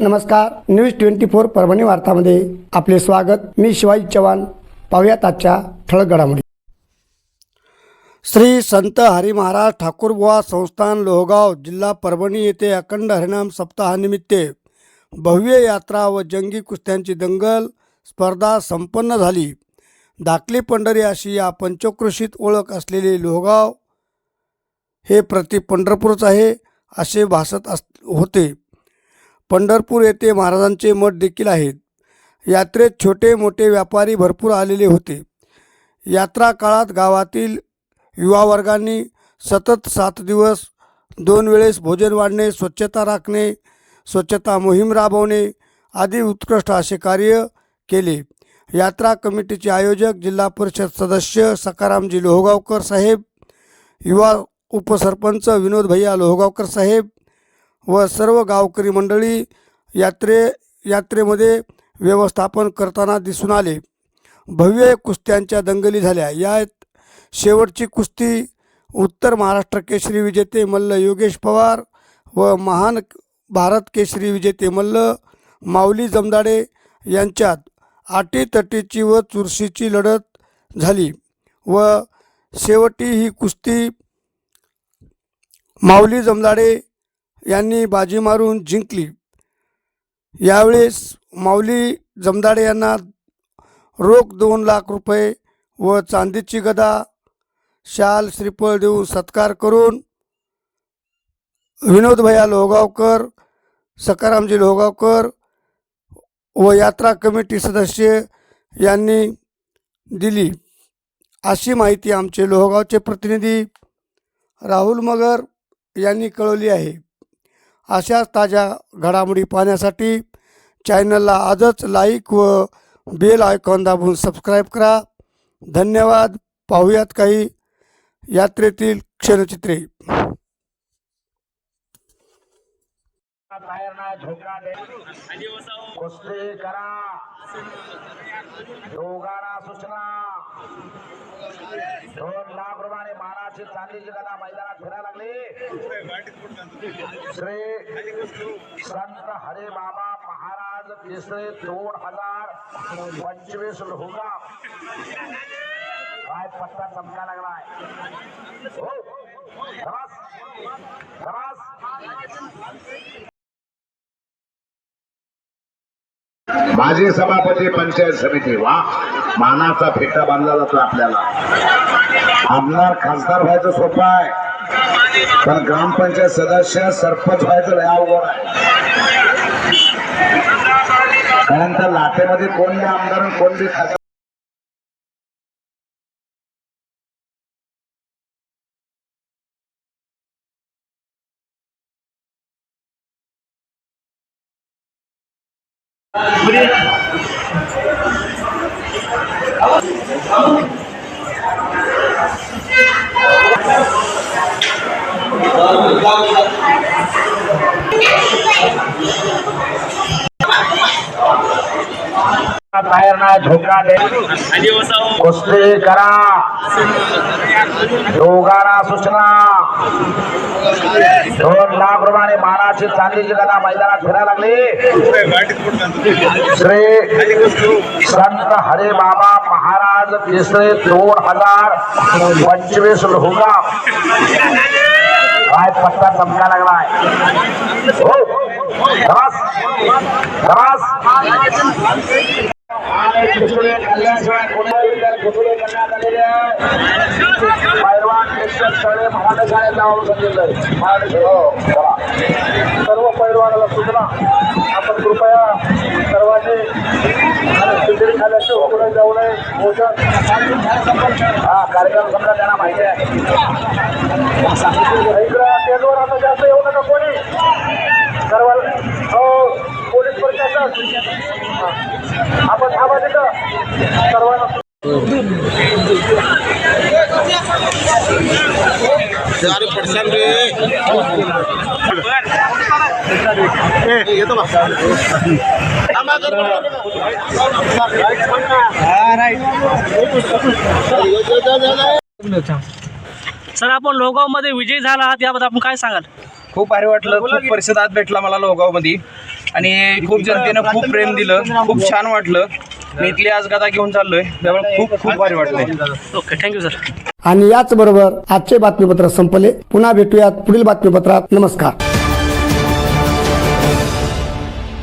नमस्कार news twenty four Parbhani वार्तामध्ये आपले स्वागत. मी शिवाजी चव्हाण. पाहुयात आजच्या ठळक घडामोडी. श्री संत हरी महाराज ठाकूरबुवा संस्थान लोहगाव जिल्हा परभणी येथे अखंड हरिनाम सप्ताहानिमित्त भव्य यात्रा व जंगी कुस्त्यांची दंगल स्पर्धा संपन्न झाली. धाकली पंढरी अशी या पंचक्रोशीत ओळख असलेले लोहगाव हे प्रति पंढरपूरच आहे असे भासत अस होते. पंढरपूर येथे महाराजांचे मठ देखील आहेत. यात्रेत छोटे मोठे व्यापारी भरपूर आलेले होते. यात्रा काळात गावातील युवा वर्गांनी सतत सात दिवस दोन वेळेस भोजन वाढणे स्वच्छता राखणे स्वच्छता मोहीम राबवणे आदी उत्कृष्ट असे कार्य केले. यात्रा कमिटीचे आयोजक जिल्हा परिषद सदस्य सकारामजी लोहगावकर साहेब युवा उपसरपंच विनोद भैया लोहगावकर साहेब व सर्व गावकरी मंडळी यात्रे यात्रेमध्ये व्यवस्थापन करताना दिसून आले. भव्य कुस्त्यांच्या दंगली झाल्या. यात शेवटची कुस्ती उत्तर महाराष्ट्र केसरी विजेते मल्ल योगेश पवार व महान भारत केसरी विजेते मल्ल माऊली जमदाडे यांच्यात आटीतटीची व चुरशीची लढत झाली व शेवटी ही कुस्ती माऊली जमदाडे यांनी बाजी मारून जिंकली. यावेळेस माऊली जमदाडे यांना रोख दोन लाख रुपये व चांदीची गदा शाल श्रीफळ देऊन सत्कार करून विनोदभया लोहगावकर सकारामजी लोहगावकर व यात्रा कमिटी सदस्य यांनी दिली. अशी माहिती आमचे लोहगावचे प्रतिनिधी राहुल मगर यांनी कळवली आहे. अशाच ताज्या घडामोडी पाहण्यासाठी चॅनलला आजच लाईक व बेल आयकॉन दाबून सबस्क्राईब करा. धन्यवाद. पाहूयात काही यात्रेतील क्षणचित्रे. कुस्ती करा. सूचना. दोन लाख रुपयाने मानाची चांदीची गदा मैदानात फिरायला लागली. श्री संत हरे बाबा महाराज तिसरे दोन हजार पंचवीस लोका काय पत्ता चमका लागलाय? हो. माजी सभापती पंचायत समिती वा. मानाचा फेटा बांधला जातो आपल्याला. आमदार खासदार व्हायचं सोपं आहे. पण ग्रामपंचायत सदस्य सरपंच व्हायचं लय अवघड आहे. कारण त्या लाटेमध्ये कोण बी आमदार कोणते कोण बी खासदार Thank you. बाहेर नाही झोका दे कुस्ती करा. योगाला सूचना. दोन लाख रुपयाने मानाची चांदीची कथा मैदानात फिरायला लागली. श्री संत हरे बाबा महाराज तिसरे दोन हजार पंचवीस लोगा काय पत्ता चमका लागलाय? हो. खलास खलास आणि खिचडी खाल्ल्याशिवाय कोणाही विद्यार्थी खिचडी करण्यात आलेली आहे पैलवान निश्चित शाळे मराठी शाळेत लावून सांगितलंय मराठी शाळेत. हो, सर्व पैलवानाला सूचना आपण कृपया सर्वांनी खिचडी खाल्ल्याशिवाय पुढे जाऊ नये भोजन हा कार्यक्रम समजा त्यांना माहिती आहे इकडं टेजवर आता जास्त येऊ नका कोणी सर्व हो आपण थांबा तिथं सर्वांना येतो सर आपण लोगावमध्ये विजयी झाला आहात याबद्दल आपण काय सांगाल? खूप भारी वाटलं. खूप परिषदात भेटला मला लोगावमध्ये आणि खूप जनतेनं खूप प्रेम दिलं. खूप छान वाटलं. मी इथली आज गदा घेऊन चाललोय. त्यामुळे खूप खूप भारी वाटलंय ओके थँक्यू सर आणि याचबरोबर आजचे बातमीपत्र संपले. पुन्हा भेटूयात पुढील बातमीपत्रात. नमस्कार.